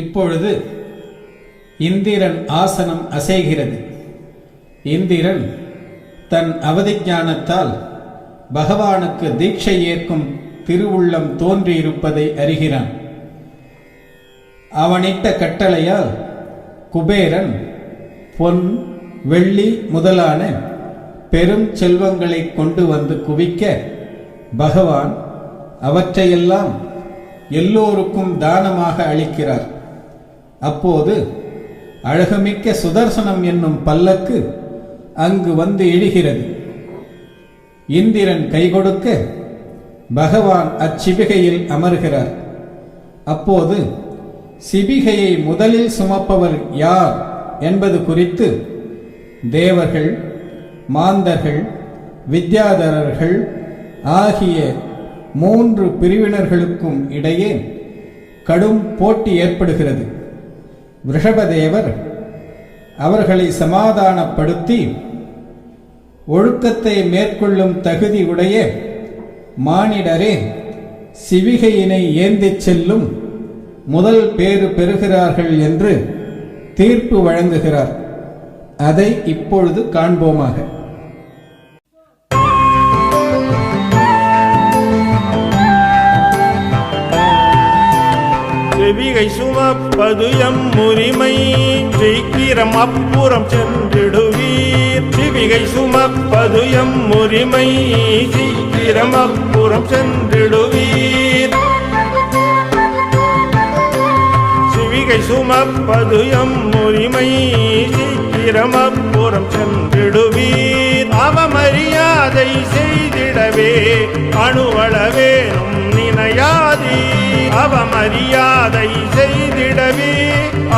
இப்பொழுது இந்திரன் ஆசனம் அசைகிறது. இந்திரன் தன் அவதிஞானத்தால் பகவானுக்கு தீட்சை ஏற்கும் திருவுள்ளம் தோன்றியிருப்பதை அறிகிறான். அவனிட்ட கட்டளையால் குபேரன் பொன் வெள்ளி முதலான பெரும் செல்வங்களை கொண்டு வந்து குவிக்க பகவான் அவற்றையெல்லாம் எல்லோருக்கும் தானமாக அளிக்கிறார். அப்போது அழகுமிக்க சுதர்சனம் என்னும் பல்லக்கு அங்கு வந்து இழுகிறது. இந்திரன் கை கொடுக்க பகவான் அச்சிபிகையில் அமர்கிறார். அப்போது சிபிகையை முதலில் சுமப்பவர் யார் என்பது குறித்து தேவர்கள் மாந்தர்கள் வித்யாதரர்கள் ஆகிய மூன்று பிரிவினர்களுக்கும் இடையே கடும் போட்டி ஏற்படுகிறது. ரிஷபதேவர் அவர்களை சமாதானப்படுத்தி ஒழுக்கத்தை மேற்கொள்ளும் தகுதி உடைய மானிடரே சிவிகையினை ஏந்திச் செல்லும் முதல் பேறு பெறுகிறார்கள் என்று தீர்ப்பு வழங்குகிறார். அதை இப்பொழுது காண்போமாக. செவிகை சுமப்பது எம் உரிமை சீக்கிரம் அப்புறம் சென்றிடுவீர். செவிகை சுமப்பது எம் உரிமை சீக்கிரம் அப்புறம் சென்றிடுவீர். சிவிகை சுமப்பது எம் உரிமை சீக்கிரம் அப்புறம் சென்றிடுவீர். அதை செய்திடவே அணுவளவேனும் நினையாதீர் அவமரியாதை செய்திடவே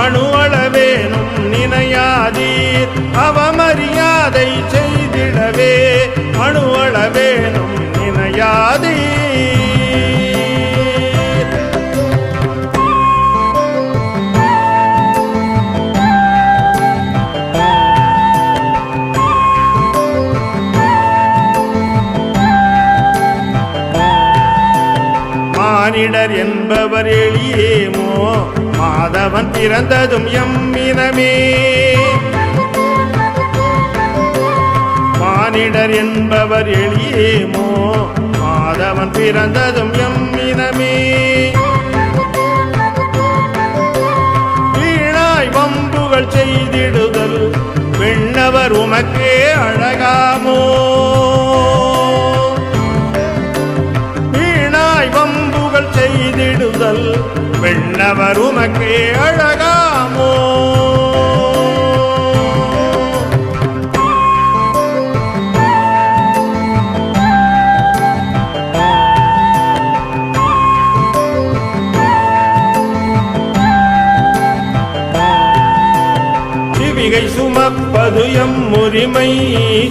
அணுவளவேனும் நினையாதீர் அவமரியாதை செய்திடவே அணுவளவேனும் நினையாதீர் மானிடர் என்பவர் எளியேமோ? மாதவன் பிறந்ததும் எம்மினமே. மானிடர் என்பவர் எளியேமோ? மாதவன் பிறந்ததும் எம்மினமே. வீணாய் வம்புகள் செய்திடுதல் விண்ணவர் உமக்கே அழகாமோ? விண்ணவர் உமக்கே அழகாமோ? சிவிகை சுமப்பது எம் உரிமை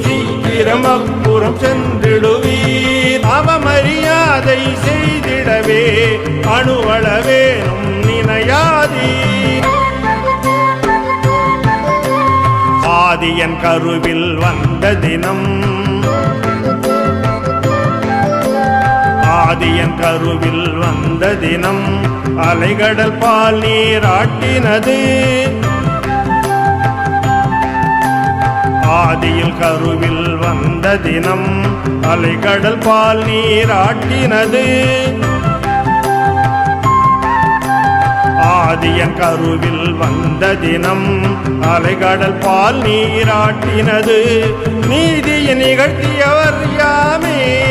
சீக்கிரம் அப்புறம் சென்றிடுவீர். அவமரியாதை செய்திடவே அணுவளவேனும் என் கருவில் வந்த தினம். ஆதி என் கருவில் வந்த தினம். அலைகடல் பால் நீராட்டினது ஆதியில் கருவில் வந்த தினம். அலைகடல் பால் நீராட்டினது ஆதியன் கருவில் வந்த தினம் அலைகடல் பால் நீராட்டினது. நீதியை நிகழ்த்தியவர் யாமே.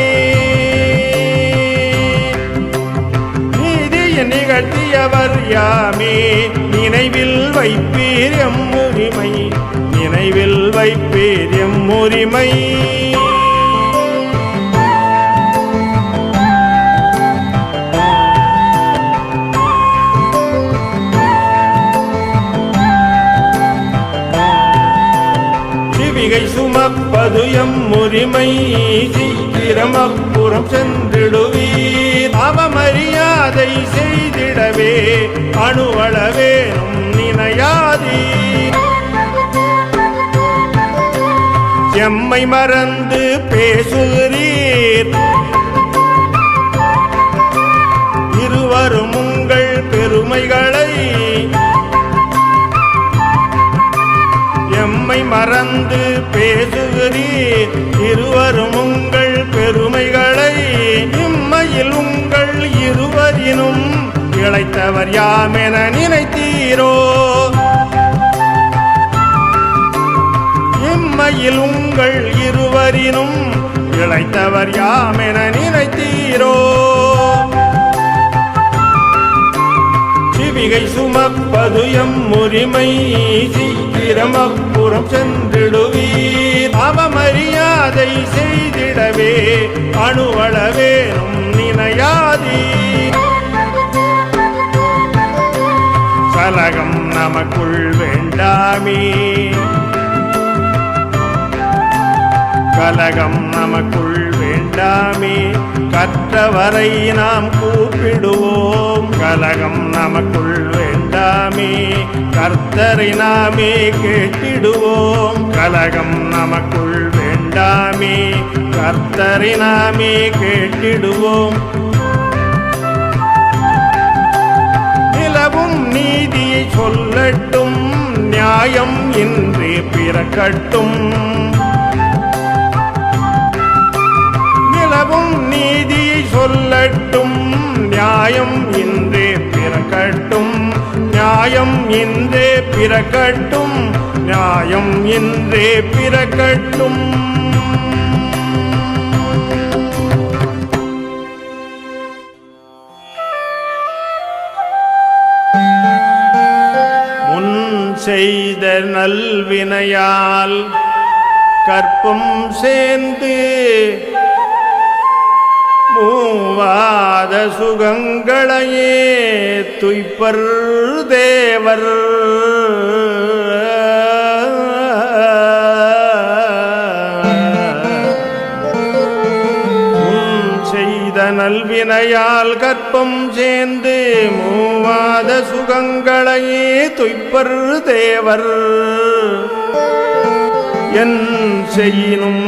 நீதியை நிகழ்த்தியவர் யாமே. நினைவில் வைப்பீர் எம் உரிமை. நினைவில் வைப்பீர் எம் உரிமை சுமப்பது எம் உரிமை சீக்கிரம் அப்புறம் சென்றிடுவீர். அவமரியாதை செய்திடவே அணுவளவேனும் நினையாதீர். எம்மை மறந்து பே வந்து பேசுகிறீர் இருவரும் உங்கள் பெருமைகளை இம்மையில் உங்கள் இருவரினும் இளைத்தவர் யாமென நினைத்தீரோ? இம்மையில் உங்கள் இருவரினும் இளைத்தவர் யாமென நினைத்தீரோ? சிவிகை சுமப்பது எம் உரிமை சீக்கிரமப்புறம் சென்றிடுவீர். அவமரியாதை செய்திடவே அணுவளவேனும் நினையாதீர். சலகம் நமக்குள் வேண்டாமே. கலகம் நமக்குள் வேண்டாமே கற்றவரை நாம் கூப்பிடுவோம். கலகம் நமக்குள் வேண்டாமே கர்த்தரை நாமே கேட்டிடுவோம். கலகம் நமக்குள் வேண்டாமே கர்த்தரை நாமே கேட்டிடுவோம். நிலவும் நீதியை சொல்லட்டும் நியாயம் இன்றி பிறக்கட்டும். நிலவும் நீதியை சொல்லட்டும். நியாயம் இன்றே பிறக்கட்டும். நியாயம் இன்றே பிறக்கட்டும். நியாயம் இன்றே பிறக்கட்டும். செய்த நல்வினையால் கற்பம் சேர்ந்து மூவாத சுகங்களையே துய்ப்பர் தேவர். செய்த நல்வினையால் கற்பம் சேர்ந்து மூவாத சுகங்களையே துய்ப்பர் தேவர். என் செய்யினும்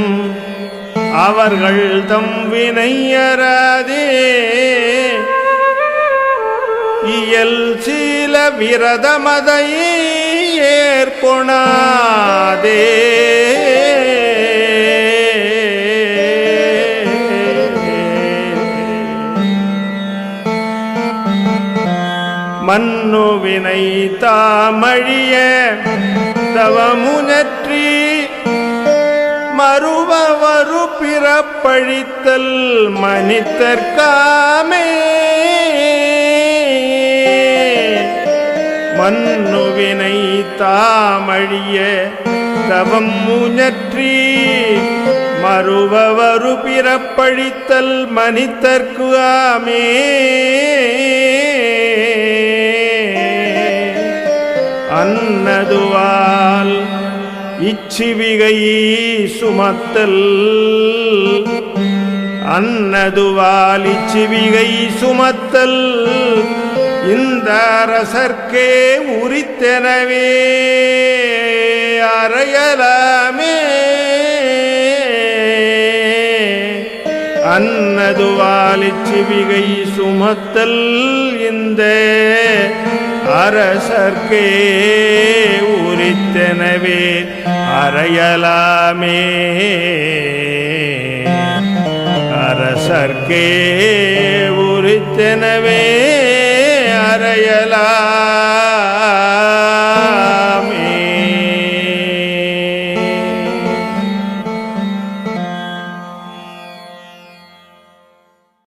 அவர்கள் தம் வினையறாதே. இயல் சீல விரதமதை ஏற்பொணாதே மன்னுவினை தாமழிய தவமுனற்றி மறுபவரு பிறப்பழித்தல் மனிதற்காமே மன்னுவினை தாமழிய தவம் முனற்றி மறுபவரு பிறப்பழித்தல் மனிதற்கு ஆமே அன்னதுவால் இச்சிவிகை சுமத்தல். அன்னதுவால் இச்சிவிகை சுமத்தல். இந்த அரசர்க்கே உரித்தெனவே அறையலாமே. அன்னதுவாலிச்சிவிகை சுமத்தல் இந்த. அரசர்க்கே உரித்தனவே அறையலாமே. அரசர்க்கே உரித்தனவே